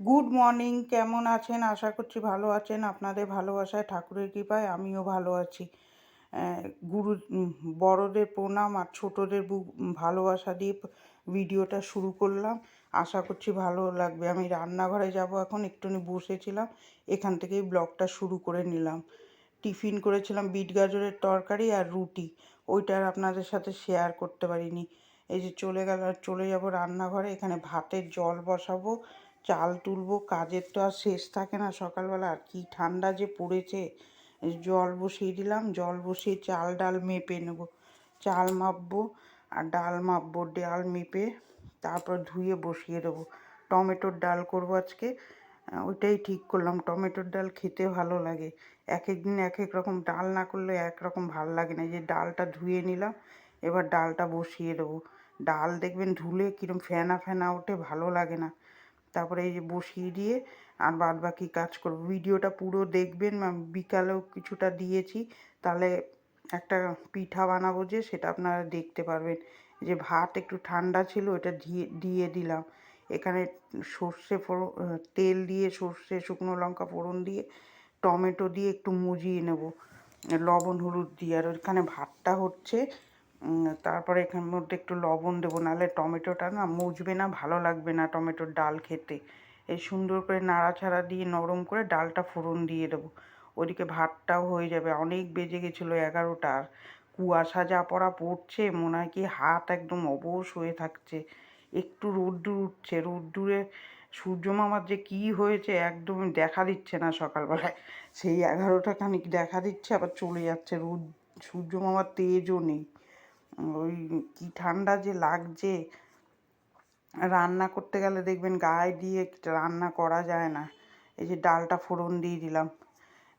Good morning কেমন আছেন? আশা করছি ভালো আছেন। আপনাদের ভালোবাসায় ঠাকুরের কৃপায় আমিও ভালো আছি। গুরু বড়দের প্রণাম আর ছোটদের ভালোবাসা দিয়ে ভিডিওটা শুরু করলাম। আশা করছি ভালো লাগবে। আমি রান্নাঘরে যাব এখন, একটুখানি বসেছিলাম, এখান থেকেই ব্লগটা শুরু করে নিলাম। টিফিন করেছিলাম বিট গাজরের তরকারি আর রুটি। ওইটা আর আপনাদের সাথে শেয়ার করতে পারিনি। এই যে চলে গেল চলে যাব রান্নাঘরে। এখানে ভাতের জল বসাবো। চাল তুলবো, কাজের তো আর শেষ থাকে না সকালবেলা। আর কি ঠান্ডা যে পড়েছে, জল বসিয়ে দিলাম, জল বসিয়ে চাল ডাল মেপে নেব। চাল মাপবো আর ডাল মাপবো, ডাল মেপে তারপর ধুয়ে বসিয়ে দেবো। টমেটোর ডাল করব আজকে ওইটাই ঠিক করলাম। টমেটোর ডাল খেতে ভালো লাগে। এক এক দিন এক এক রকম ডাল না করলে একরকম ভালো লাগে না। যে ডালটা ধুয়ে নিলাম, এবার ডালটা বসিয়ে দেবো। ডাল দেখবেন ধুলে কিরম ফেনা ফেনা ওঠে, ভালো লাগে না। তারপরে এই যে বসিয়ে দিয়ে আর বাদ বাকি কাজ করব। ভিডিওটা পুরো দেখবেন বিকালেও কিছুটা দিয়েছি। তাহলে একটা পিঠা বানাবো যে, সেটা আপনারা দেখতে পারবেন। যে ভাত একটু ঠান্ডা ছিল এটা দিয়ে দিয়ে দিলাম। এখানে সর্ষে ফোড়ন তেল দিয়ে সর্ষে, শুকনো লঙ্কা ফোড়ন দিয়ে, টমেটো দিয়ে একটু মুজিয়ে নেব। লবণ, হলুদ দিয়ে। আর ওইখানে ভাতটা হচ্ছে তারপরে এখানের মধ্যে একটু লবণ দেবো, নাহলে টমেটোটা না মুজবে না, ভালো লাগবে না টমেটোর ডাল খেতে। এই সুন্দর করে নাড়াচাড়া দিয়ে নরম করে ডালটা ফোড়ন দিয়ে দেবো। ওদিকে ভাতটাও হয়ে যাবে, অনেক বেজে গেছিল এগারোটা কুয়াশা যা পড়া পড়ছে, মনে হয় কি হাত একদম অবশ হয়ে থাকছে। একটু রোদ্দুর উঠছে, রোদ্দুরে সূর্য মামার যে কী হয়েছে একদম দেখা দিচ্ছে না সকালবেলায়। সেই এগারোটা খানিক দেখা দিচ্ছে, আবার চলে যাচ্ছে, রোদ সূর্য মামার তেজও নেই। ওই কি ঠান্ডা যে লাগছে। রান্না করতে গেলে দেখবেন গায়ে দিয়ে রান্না করা যায় না। এই যে ডালটা ফোড়ন দিয়ে দিলাম।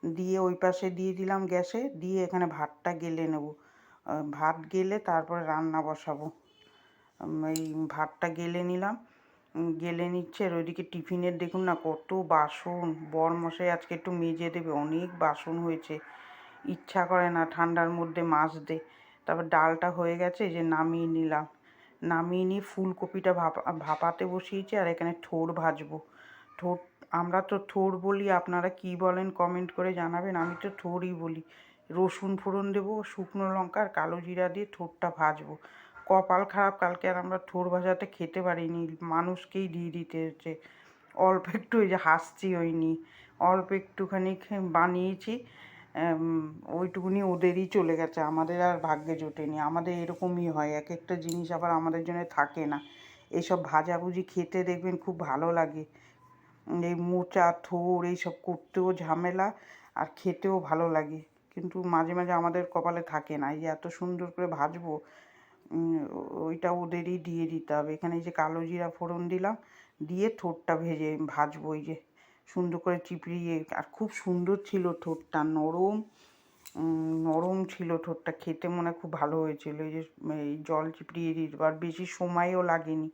দিয়ে ওই পাশে দিয়ে দিলাম গ্যাসে, দিয়ে এখানে ভাতটা গেলে নেব। ভাত গেলে তারপরে রান্না বসাবো। এই ভাতটা গেলে নিলাম। গেলে নিচ্ছে আর ওইদিকে টিফিনের দেখুন না কত বাসন। বরমশাই আজকে একটু মেজে দেবে, অনেক বাসন হয়েছে। ইচ্ছা করে না ঠান্ডার মধ্যে মাজতে। তারপর ডালটা হয়ে গেছে, এই যে নামিয়ে নিলাম। নামিয়ে নিয়ে ফুলকপিটা ভাপা, ভাপাতে বসিয়েছি আর এখানে থোর ভাজবো। থোর আমরা তো থোর বলি, আপনারা কি বলেন কমেন্ট করে জানাবেন, আমি তো থোরই বলি। রসুন ফোড়ন দেবো, শুকনো লঙ্কা আর কালো জিরা দিয়ে থোরটা ভাজবো। কপাল খারাপ, কালকে আর আমরা থোর ভাজাতে খেতে পারিনি, মানুষকেই দিয়ে দিতে হচ্ছে। অল্প একটু ওই যে হাসছি ওই নিয়ে, অল্প একটুখানি বানিয়েছি। ওইটুকুনি ওদেরই চলে গেছে। আমাদের আর ভাগ্যে জোটেনি। আমাদের এরকমই হয়। এক একটা জিনিস আবার আমাদের জন্য থাকে না। এইসব ভাজাভুজি খেতে দেখবেন খুব ভালো লাগে। এই মোচা, থোর, এইসব করতেও ঝামেলা আর খেতেও ভালো লাগে। কিন্তু মাঝে মাঝে আমাদের কপালে থাকে না। এই এত সুন্দর করে ভাজবো ওইটা ওদেরই দিয়ে দিতে হবে। এখানে যে কালো জিরা ফোড়ন দিলাম, দিয়ে থোরটা ভেজে ভাজবো। এই যে সুন্দর করে চিপড়িয়ে, আর খুব সুন্দর ছিল ঠোঁটটা, নরম নরম ছিল ঠোঁটটা, খেতে মনে খুব ভালো হয়েছিল। এই যে, এই জল চিপড়িয়ে দিয়ে আর বেশি সময়ও লাগেনি।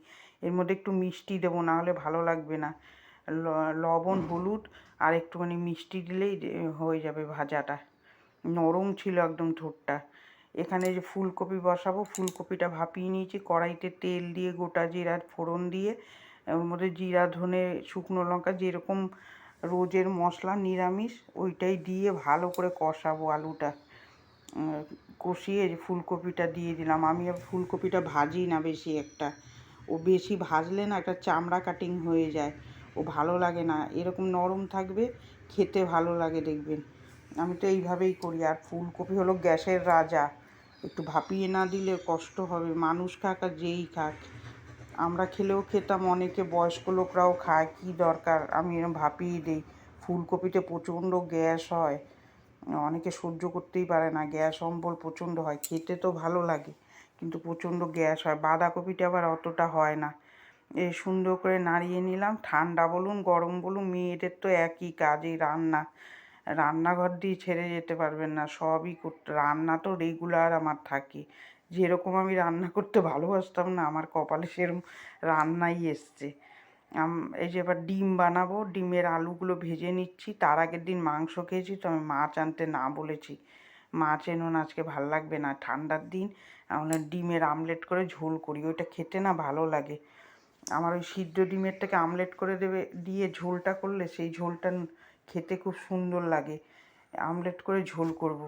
এর মধ্যে একটু মিষ্টি দেবো, না হলে ভালো লাগবে না। লবণ, হলুদ, আর একটুখানি মিষ্টি দিলেই হয়ে যাবে ভাজাটা। নরম ছিল একদম ঠোঁটটা। এখানে যে ফুলকপি বসাবো, ফুলকপিটা ভাপিয়ে নিয়েছি, কড়াইতে তেল দিয়ে, গোটা জিরার ফোড়ন দিয়ে ওর মধ্যে জিরা, ধনে, শুকনো লঙ্কা যেরকম রোজের মশলা, নিরামিষ, ওইটাই দিয়ে ভালো করে কষাবো আলুটা। কষিয়ে ফুলকপিটা দিয়ে দিলাম। আমি ফুলকপিটা ভাজি না বেশি একটা। ও বেশি ভাজলে না একটা চামড়া কাটিং হয়ে যায়। ও ভালো লাগে না। এরকম নরম থাকবে, খেতে ভালো লাগে দেখবেন। আমি তো এইভাবেই করি। আর ফুলকপি হলো গ্যাসের রাজা। একটু ভাপিয়ে না দিলে কষ্ট হবে। মানুষ খাক আর যেই খাক। আমরা খেলেও খেতাম, অনেকে বয়স্ক লোকরাও খায়, কি দরকার? আমি এরকম ভাপিয়ে দিই, ফুলকপিতে প্রচণ্ড গ্যাস হয়। অনেকে সহ্য করতেই পারে না, গ্যাস অম্বল প্রচণ্ড হয়, খেতে তো ভালো লাগে, কিন্তু প্রচণ্ড গ্যাস হয়। বাঁধাকপিটা আবার অতটা হয় না। এই সুন্দর করে নাড়িয়ে নিলাম, ঠান্ডা বলুন, গরম বলুন, মেয়েদের তো একই কাজ, এই রান্না। রান্নাঘর দিয়ে ছেড়ে যেতে পারবেন না, সবই করতে, রান্না তো রেগুলার আমার থাকে। যেরকম আমি রান্না করতে ভালোবাসতাম না, আমার কপালে সেরকম রান্নাই এসছে। এই যে এবার ডিম বানাবো, ডিমের আলুগুলো ভেজে নিচ্ছি, তার আগের দিন মাংস খেয়েছি, তো আমি মাছ আনতে না বলেছি। মাছ এনো না, আজকে ভালো লাগবে না, ঠান্ডার দিন আমরা ডিমের আমলেট করে ঝোল করি, ওইটা খেতে না ভালো লাগে। আমার ওই সিদ্ধ ডিমেরটাকে আমলেট করে দেবে, দিয়ে ঝোলটা করলে সেই ঝোলটা খেতে খুব সুন্দর লাগে। আমলেট করে ঝোল করব।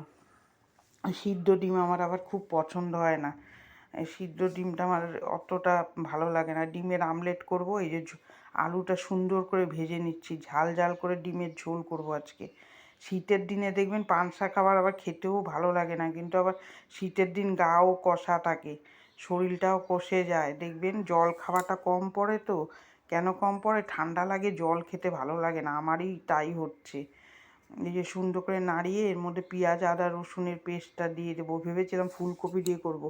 সিদ্ধ ডিম আমার আবার খুব পছন্দ হয় না। সিদ্ধ ডিমটা আমার অতটা ভালো লাগে না। ডিমের আমলেট করব, এই যে আলুটা সুন্দর করে ভেজে নিচ্ছি, ঝাল ঝাল করে ডিমের ঝোল করব আজকে। শীতের দিনে দেখবেন পানসা খাবার আবার খেতেও ভালো লাগে না, কিন্তু আবার শীতের দিন গাও কষা থাকে, শরীরটাও কষে যায়। দেখবেন জল খাওয়াটা কম পড়ে তো, কেন কম পড়ে? ঠান্ডা লাগে, জল খেতে ভালো লাগে না, আমারই তাই হচ্ছে। এই যে সুন্দর করে নাড়িয়ে এর মধ্যে পেঁয়াজ, আদা, রসুনের পেস্টটা দিয়ে দেবো। ভেবেছিলাম ফুলকপি দিয়ে করব।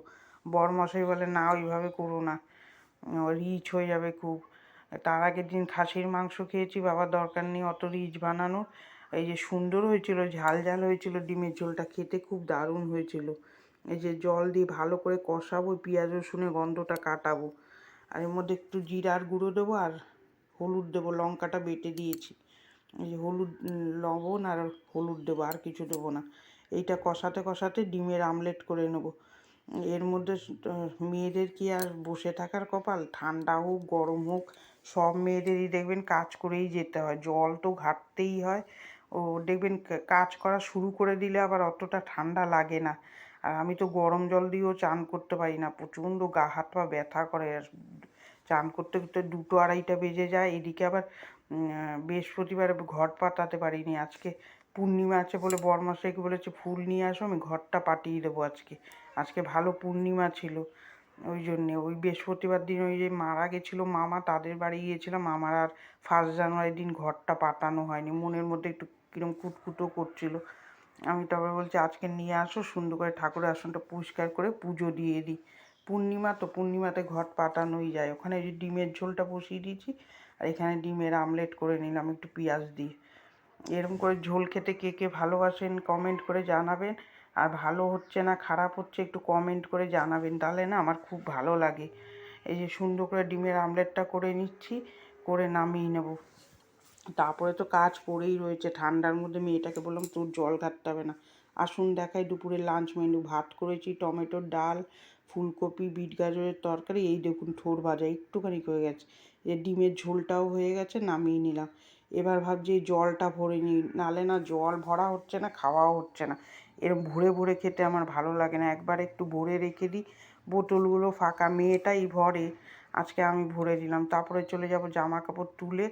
বরমশাই বলে, না, ওইভাবে করো না। রিচ হয়ে যাবে খুব। তার আগের দিন খাসির মাংস খেয়েছি বাবার দরকার নেই অত রিচ বানানো এই যে সুন্দর হয়েছিল, ঝাল ঝাল হয়েছিল, ডিমের ঝোলটা খেতে খুব দারুণ হয়েছিল। এই যে জল দিয়ে ভালো করে কষাবো, পেঁয়াজ, রসুনের গন্ধটা কাটাবো। আর এর মধ্যে একটু জিরার গুঁড়ো দেবো আর হলুদ দেবো, লঙ্কাটা বেটে দিয়েছি। এই হলুদ লবণ আর হলুদ দেবো, আর কিছু দেবো না। এইটা কষাতে কষাতে ডিমের আমলেট করে নেব। এর মধ্যে মেয়েদের কি আর বসে থাকার কপাল? ঠান্ডা হোক, গরম হোক, সব মেয়েদেরই দেখবেন কাজ করেই যেতে হয়। জল তো ঘাটতেই হয়। ও, দেখবেন কাজ করা শুরু করে দিলে আবার অতটা ঠান্ডা লাগে না। আর আমি তো গরম জল দিয়েও চান করতে পারি না। প্রচণ্ড গা হাত পা ব্যথা করে। আর চান করতে করতে দুটো আড়াইটা বেজে যায়। এদিকে আবার বৃহস্পতিবার ঘট পাতাতে পারিনি। আজকে পূর্ণিমা আছে বলে বরমাসাইকে বলেছে, ফুল নিয়ে আসো, আমি ঘরটা পাঠিয়ে দেবো আজকে। আজকে ভালো পূর্ণিমা ছিল ওই জন্যে। ওই বৃহস্পতিবার দিন ওই যে মারা গেছিল মামা, তাদের বাড়ি গিয়েছিলাম। মামার আর ফার্স্ট জানুয়ারির দিন ঘরটা পাতানো হয়নি। মনের মধ্যে একটু কীরকম কুটকুটো করছিল। আমি তারপরে বলছি, আজকে নিয়ে আসো, সুন্দর করে ঠাকুরের আসনটা পরিষ্কার করে পুজো দিয়ে দিই। পূর্ণিমা তো পূর্ণিমাতে ঘট পাতানোই যায়। ওখানে যে ডিমের ঝোলটা বসিয়ে দিয়েছি আর এখানে ডিমের আমলেট করে নিলাম, একটু পেঁয়াজ দিয়ে এরকম করে ঝোল খেতে কে কে ভালোবাসেন কমেন্ট করে জানাবেন। আর ভালো হচ্ছে না, খারাপ হচ্ছে একটু কমেন্ট করে জানাবেন। তাহলে না আমার খুব ভালো লাগে। এই যে সুন্দর করে ডিমের আমলেটটা করে নিচ্ছি, করে নামিয়ে নেব। তারপরে তো কাজ পড়েই রয়েছে, ঠান্ডার মধ্যে মেয়েটাকে বললাম, তোর জল ঘাটতে হবে না। আসুন দেখাই দুপুরে লাঞ্চ মেনু ভাত করেছি, টমেটোর ডাল, ফুলকপি, বিট গাজরের তরকারি, এই দেখুন ঠোর ভাজা, একটুখানি হয়ে গেছে। এ ডিমের ঝোলটাও হয়ে গেছে, নামিয়ে নিলাম। এবার ভাবছি জলটা ভরে নিই, নালে না জল ভরা হচ্ছে না, খাওয়াও হচ্ছে না। এরম ভরে ভরে খেতে আমার ভালো লাগে না। একবার একটু ভরে রেখে দিই, বোতলগুলো ফাঁকা, মেয়েটাই ভরে, আজকে আমি ভরে দিলাম তারপরে চলে যাব জামা কাপড় তুলে,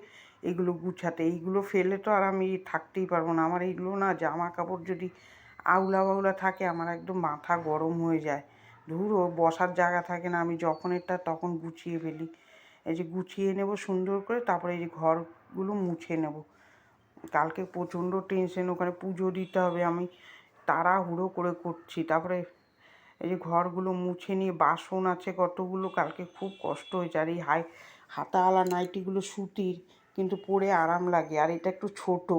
এগুলো গুছাতে। এইগুলো ফেলে তো আর আমি থাকতেই পারব না। আমার এইগুলো না জামা কাপড় যদি আউলা বাউলা থাকে, আমার একদম মাথা গরম হয়ে যায়। ধুরো বসার জায়গা থাকে না। আমি যখন এটা তখন গুছিয়ে ফেলি। এই যে গুছিয়ে নেব সুন্দর করে, তারপরে এই যে ঘরগুলো মুছে নেব। কালকে প্রচণ্ড টেনশন ওখানে পুজো দিতে হবে, আমি তাড়াহুড়ো করে করছি। তারপরে এই যে ঘরগুলো মুছে নিয়ে বাসন আছে কতগুলো, কালকে খুব কষ্ট হয়েছে। আর এই হাই হাতাওয়ালা নাইটিগুলো সুতির, কিন্তু পরে আরাম লাগে। আর এটা একটু ছোট,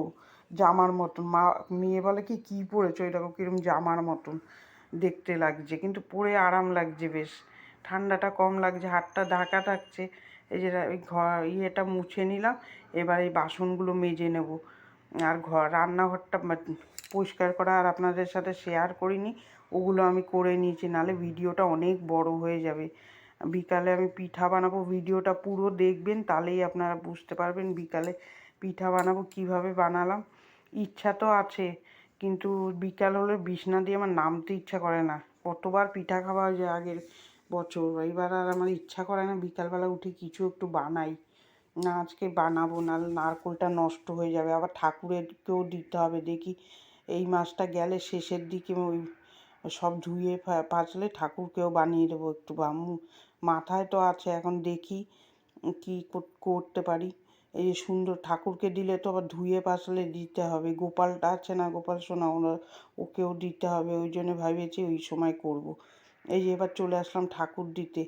জামার মতন। মা, মেয়ে বলে কি, কী পরেছো? এটা কীরকম জামার মতন দেখতে লাগছে। কিন্তু পরে আরাম লাগছে বেশ। ঠান্ডাটা কম লাগছে, হাতটা ঢাকা থাকছে। এই যে ঘর ইয়েটা মুছে নিলাম, এবার এই বাসনগুলো মেজে নেব। আর ঘর, রান্নাঘরটা পরিষ্কার করা আর আপনাদের সাথে শেয়ার করিনি, ওগুলো আমি করে নিয়েছি নাহলে ভিডিওটা অনেক বড় হয়ে যাবে। বিকালে আমি পিঠা বানাবো, ভিডিওটা পুরো দেখবেন, তাহলেই আপনারা বুঝতে পারবেন বিকালে পিঠা বানাবো, কীভাবে বানালাম। ইচ্ছা তো আছে, কিন্তু বিকাল হলে বিছনা দিয়ে আমার নামতে ইচ্ছা করে না। কতবার পিঠা খাওয়া যায় আগের বছর। এবার আর আমার ইচ্ছা করে না বিকালবেলা উঠে কিছু একটু বানাই। না, আজকে বানাবো, না নারকোলটা নষ্ট হয়ে যাবে। আবার ঠাকুরেরকেও দিতে হবে। দেখি এই মাসটা গেলে শেষের দিকে ওই সব ধুয়ে পাচলে ঠাকুরকেও বানিয়ে দেবো একটু। বামু মাথায় তো আছে। এখন দেখি কি করতে পারি। এই সুন্দর ঠাকুরকে দিলে তো আবার ধুয়ে পাচলে দিতে হবে। গোপালটা আছে না গোপাল সোনা, ওরা, ওকেও দিতে হবে। ওই জন্য ভাবেছি ওই সময় করব। এই যে এবার চলে আসলাম ঠাকুর দিতে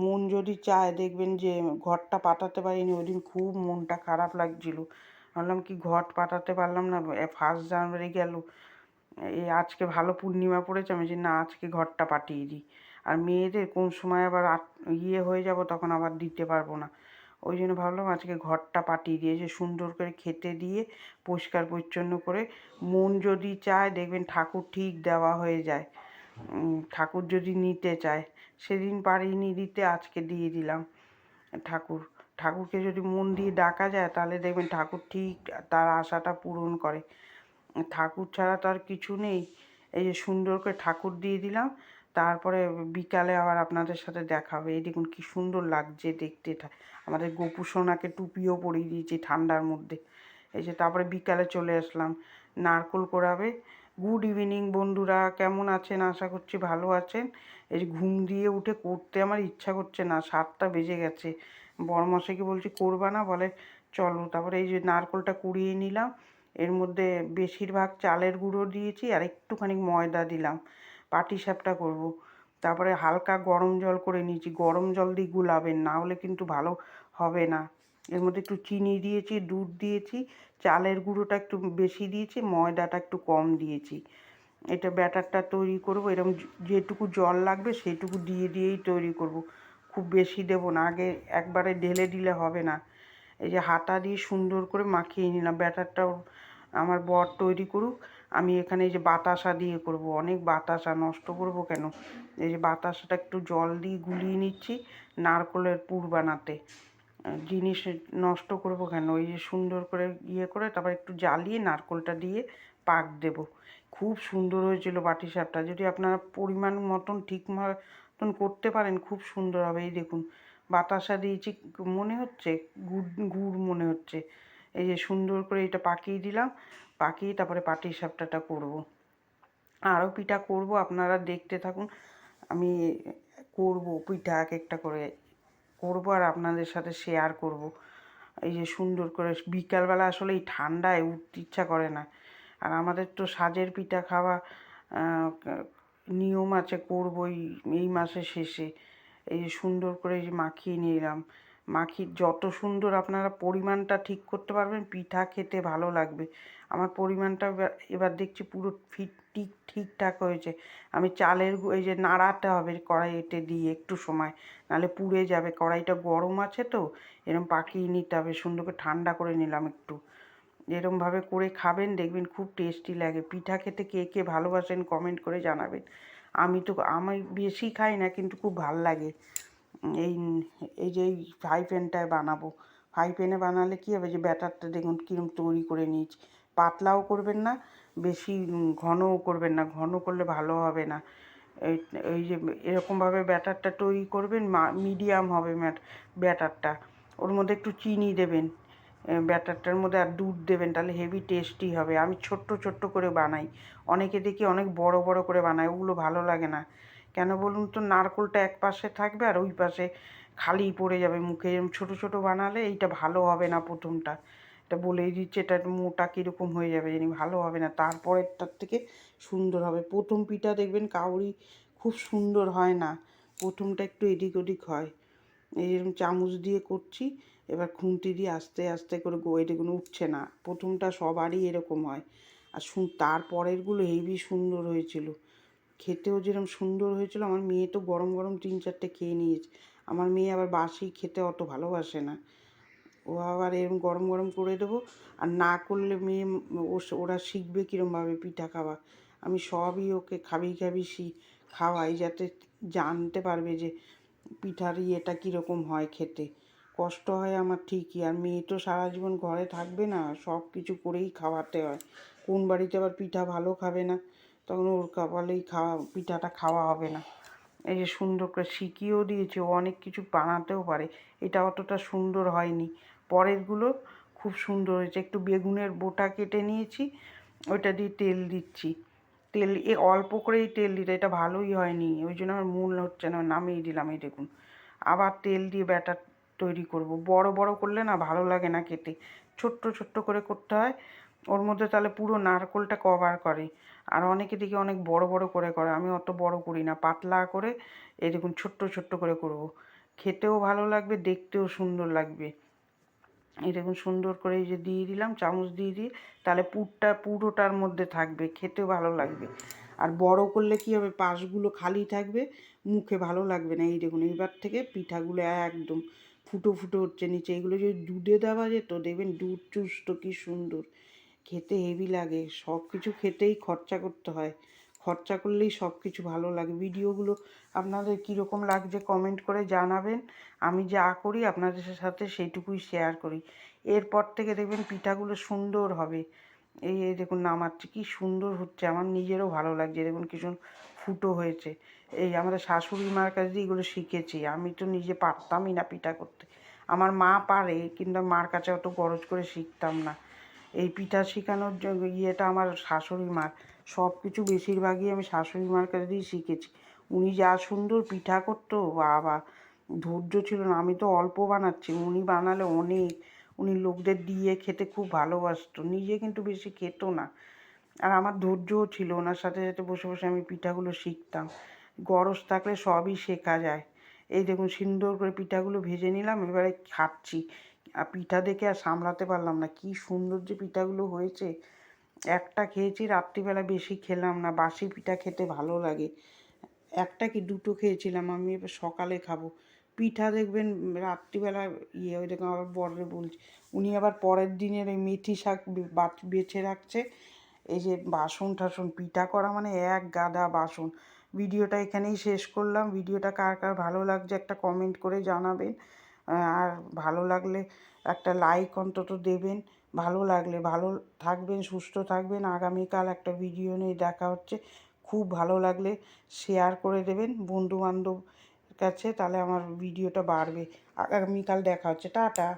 মন যদি চায় দেখবেন যে ঘরটা পাঠাতে পারিনি, ওই দিন খুব মনটা খারাপ লাগছিল। ভাবলাম কি ঘট পাঠাতে পারলাম না ফার্স্ট জানুয়ারি গেল। এই আজকে ভালো পূর্ণিমা পড়েছে, আমি যে না আজকে ঘরটা পাঠিয়ে দিই। আর মেয়েদের কোন সময় আবার ইয়ে হয়ে যাব তখন আবার দিতে পারব না। ওই জন্য ভাবলাম আজকে ঘরটা পাঠিয়ে দিয়ে, যে সুন্দর করে খেতে দিয়ে পরিষ্কার পরিচ্ছন্ন করে মন যদি চায় দেখবেন ঠাকুর ঠিক দেওয়া হয়ে যায়। ঠাকুর যদি নিতে চায়, সেদিন পারিনি দিতে, আজকে দিয়ে দিলাম। ঠাকুর, ঠাকুরকে যদি মন দিয়ে ডাকা যায়, তাহলে দেখবেন ঠাকুর ঠিক তার আশাটা পূরণ করে। ঠাকুর ছাড়া তো আর কিছু নেই। এই যে সুন্দর করে ঠাকুর দিয়ে দিলাম, তারপরে বিকালে আবার আপনাদের সাথে দেখা হবে। এই দেখুন কি সুন্দর লাগছে দেখতে। আমাদের গোপু সোনাকে টুপিও পরিয়ে দিয়েছি ঠান্ডার মধ্যে। এই যে তারপরে বিকালে চলে আসলাম। নারকোল কোড়াবে গুড ইভিনিং বন্ধুরা। কেমন আছেন? আশা করছি ভালো আছেন। এই ঘুম দিয়ে উঠে করতে আমার ইচ্ছা করছে না। সাতটা বেজে গেছে। বড়মশাইকে বলছি, করবা না? বলে, চলো। তারপরে এই যে নারকোলটা কুড়িয়ে নিলাম। এর মধ্যে বেশিরভাগ চালের গুঁড়ো দিয়েছি আর একটুখানি ময়দা দিলাম। পাটি সাপটা করব। তারপরে হালকা গরম জল করে নিয়েছি। গরম জল দিয়ে গুলাবেন, না হলে কিন্তু ভালো হবে না। এর মধ্যে একটু চিনি দিয়েছি, দুধ দিয়েছি। চালের গুঁড়োটা একটু বেশি দিয়েছি, ময়দাটা একটু কম দিয়েছি। এটা ব্যাটারটা তৈরি করব এরকম যেটুকু জল লাগবে সেইটুকু দিয়ে দিয়েই তৈরি করব। খুব বেশি দেবো না, আগে একবারে ঢেলে দিলে হবে না। এই যে হাতা দিয়ে সুন্দর করে মাখিয়ে নিলাম, ব্যাটারটাও আমার বর তৈরি করুক, আমি এখানে এই যে বাতাসা দিয়ে করব, অনেক বাতাসা নষ্ট করব কেন? এই যে বাতাসাটা একটু জল দিয়ে গুলিয়ে নিচ্ছি, নারকলের পুর বানাতে। জিনিস নষ্ট করব কেন? ওই যে সুন্দর করে ইয়ে করে তারপর একটু জ্বালিয়ে নারকলটা দিয়ে পাক দেব। খুব সুন্দর হয়েছিল বাটি সাপটা। যদি আপনারা পরিমাণ মতন ঠিক মতন করতে পারেন, খুব সুন্দর হবে। এই দেখুন, বাতাসা দিয়েছি, মনে হচ্ছে? গুড় গুড় মনে হচ্ছে। এই যে সুন্দর করে এটা পাকিয়ে দিলাম, পাকিয়ে তারপরে পাটি সাপটাটা করব। আরও পিঠা করব, আপনারা দেখতে থাকুন। আমি করব পিঠা এক একটা করে। করব আর আপনাদের সাথে শেয়ার করব। এই যে সুন্দর করে বিকালবেলা আসলে এই ঠান্ডায় উঠতে ইচ্ছা করে না। আর আমাদের তো সাজের পিঠা খাওয়া নিয়ম আছে করবই এই মাসের শেষে। এই যে সুন্দর করে এই যে মাখিয়ে নিলাম। মাখি যত সুন্দর আপনারা পরিমাণটা ঠিক করতে পারবেন, পিঠা খেতে ভালো লাগবে। আমার পরিমাণটা এবার দেখছি পুরো ফিট ঠিক, ঠিকঠাক হয়েছে। আমি চালের এই যে নাড়াতে হবে কড়াইতে দিয়ে একটু সময়, নাহলে পুড়ে যাবে। কড়াইটা গরম আছে তো, এরম পাকিয়ে নিতে হবে, সুন্দর করে ঠান্ডা করে নিলাম একটু। এরমভাবে করে খাবেন, দেখবেন খুব টেস্টি লাগে। পিঠা খেতে কে কে ভালোবাসেন কমেন্ট করে জানাবেন। আমি তো, আমি বেশি খাই না, কিন্তু খুব ভালো লাগে। এই এই যে ফ্রাই প্যানটায় বানাবো। ফ্রাই প্যানে বানালে কী হবে যে ব্যাটারটা দেখুন কীরকম তৈরি করে নিয়েছি। পাতলাও করবেন না, বেশি ঘনও করবেন না, ঘন করলে ভালো হবে না। এই যে এরকমভাবে ব্যাটারটা তৈরি করবেন মিডিয়াম হবে ব্যাটারটা। ওর মধ্যে একটু চিনি দেবেন ব্যাটারটার মধ্যে আর দুধ দেবেন, তাহলে হেভি টেস্টি হবে। আমি ছোট্ট ছোট্ট করে বানাই। অনেকে দেখি অনেক বড় বড় করে বানায়, ওগুলো ভালো লাগে না। কেন বলুন তো, নারকোলটা এক পাশে থাকবে আর ওই পাশে খালি পড়ে যাবে মুখে। ছোটো ছোটো বানালে এইটা ভালো হবে না প্রথমটা। এটা বলেই দিচ্ছে, এটা মোটা কীরকম হয়ে যাবে জানি, ভালো হবে না। তারপরেরটার থেকে সুন্দর হবে। প্রথম পিঠা দেখবেন কাউরি খুব সুন্দর হয় না। প্রথমটা একটু এদিক ওদিক হয়। এইরকম চামচ দিয়ে করছি, এবার খুন্তি দিয়ে আস্তে আস্তে করে এটাগুলো উঠছে না। প্রথমটা সবারই এরকম হয়। আর শুন তারপরেরগুলো হেভি সুন্দর হয়েছিল। খেতেও যেরকম সুন্দর হয়েছিল, আমার মেয়ে তো গরম গরম তিন চারটে খেয়ে নিয়েছে। আমার মেয়ে আবার বাসি খেতে অত ভালোবাসে না। ও আবার এরকম গরম গরম করে দেবো। আর না করলে মেয়ে ওরা শিখবে কীরমভাবে পিঠা খাওয়া। আমি সবই ওকে খাবি খাবি শি, খাওয়াই যাতে জানতে পারবে যে পিঠার ইয়েটা কীরকম হয় খেতে। কষ্ট হয় আমার ঠিকই, আর মেয়ে তো সারা জীবন ঘরে থাকবে না, সব কিছু করেই খাওয়াতে হয়। কোন বাড়িতে আবার পিঠা ভালো খাবে না, তখন ওর কপালেই খাওয়া, পিঠাটা খাওয়া হবে না। এই যে সুন্দর করে শিখিয়েও দিয়েছে অনেক কিছু বানাতেও পারে। এটা অতটা সুন্দর হয়নি। পরেরগুলো খুব সুন্দর হয়েছে। একটু বেগুনের বোটা কেটে নিয়েছি, ওইটা দিয়ে তেল দিচ্ছি। তেল, এ অল্প করেই তেল দিতে, এটা ভালোই হয়নি। ওই জন্য আমার মূল হচ্ছে না, নামিয়ে দিলাম এই দেখুন। আবার তেল দিয়ে ব্যাটার তৈরি করব। বড় বড় করলে না ভালো লাগে না খেতে। ছোট্ট ছোট্ট করে করতে হয়। ওর মধ্যে তাহলে পুরো নারকোলটা কভার করে। আর অনেকে দেখি অনেক বড় বড় করে করে। আমি অত বড় করি না, পাতলা করে এরকম ছোট্ট ছোট্ট করে করব। খেতেও ভালো লাগবে, দেখতেও সুন্দর লাগবে। এরকম সুন্দর করে যে দিয়ে দিলাম, চামচ দিয়ে দিয়ে, তাহলে পুরটা, পুরোটার মধ্যে থাকবে, খেতেও ভালো লাগবে। আর বড় করলে কী হবে, পাশগুলো খালি থাকবে, মুখে ভালো লাগবে না। এই দেখুন, এইবার থেকে পিঠাগুলো একদম ফুটো ফুটো হচ্ছে নিচে। এগুলো যদি দুধে দেওয়া যেত, দেখবেন দুধ চুষ্ট কী সুন্দর। খেতে হেভি লাগে সব কিছু খেতেই খরচা করতে হয়। খরচা করলেই সব কিছু ভালো লাগে। ভিডিওগুলো আপনাদের কীরকম লাগছে কমেন্ট করে জানাবেন। আমি যা করি আপনাদের সাথে সেইটুকুই শেয়ার করি। এরপর থেকে দেখবেন পিঠাগুলো সুন্দর হবে। এই এই দেখুন নামাচ্ছে, কি সুন্দর হচ্ছে। আমার নিজেরও ভালো লাগছে। দেখুন ভীষণ ফুটো হয়েছে। এই আমাদের শাশুড়ি মার কাছে এগুলো শিখেছি। আমি তো নিজে পারতামই না পিঠা করতে। আমার মা পারে, কিন্তু মার কাছে অত গরজ করে শিখতাম না। এই পিঠা শেখানোর জন্য ইয়েটা আমার শাশুড়ি মার। সব কিছু বেশিরভাগই আমি শাশুড়ি মার কাছে দিয়েই শিখেছি। উনি যা সুন্দর পিঠা করতো, বাবা, ধৈর্য ছিল না। আমি তো অল্প বানাচ্ছি, উনি বানালে অনেক। উনি লোকদের দিয়ে খেতে খুব ভালোবাসতো, নিজে কিন্তু বেশি খেতো না। আর আমার ধৈর্যও ছিল ওনার সাথে সাথে বসে বসে আমি পিঠাগুলো শিখতাম। গরস থাকলে সবই শেখা যায়। এই দেখুন, সুন্দর করে পিঠাগুলো ভেজে নিলাম, এবারে খাচ্ছি। পিঠা দেখে আর সামলাতে পারলাম না। কি সুন্দর যে পিঠাগুলো হয়েছে। একটা খেয়েছি, রাত্রিবেলা বেশি খেলাম না। বাসি পিঠা খেতে ভালো লাগে। একটা কি দুটো খেয়েছিলাম, আমি এবার সকালে খাব। পিঠা দেখবেন রাত্রিবেলা ইয়ে ওই দেখুন আবার বরে বলছি, উনি আবার পরের দিনের ওই মেথি শাক বেছে রাখছে। এই যে বাসন টাসন পিঠা করা মানে এক গাদা বাসন। ভিডিওটা এখানেই শেষ করলাম। ভিডিওটা কার কার ভালো লাগছে একটা কমেন্ট করে জানাবেন। আর ভালো লাগলে একটা লাইক অন্তত দেবেন। ভালো লাগলে ভালো থাকবেন, সুস্থ থাকবেন। আগামীকাল একটা ভিডিও নিয়ে দেখা হচ্ছে। খুব ভালো লাগলে শেয়ার করে দেবেন বন্ধুবান্ধব কাছে, তাহলে আমার ভিডিওটা বাড়বে। আগামীকাল দেখা হচ্ছে। টাটা।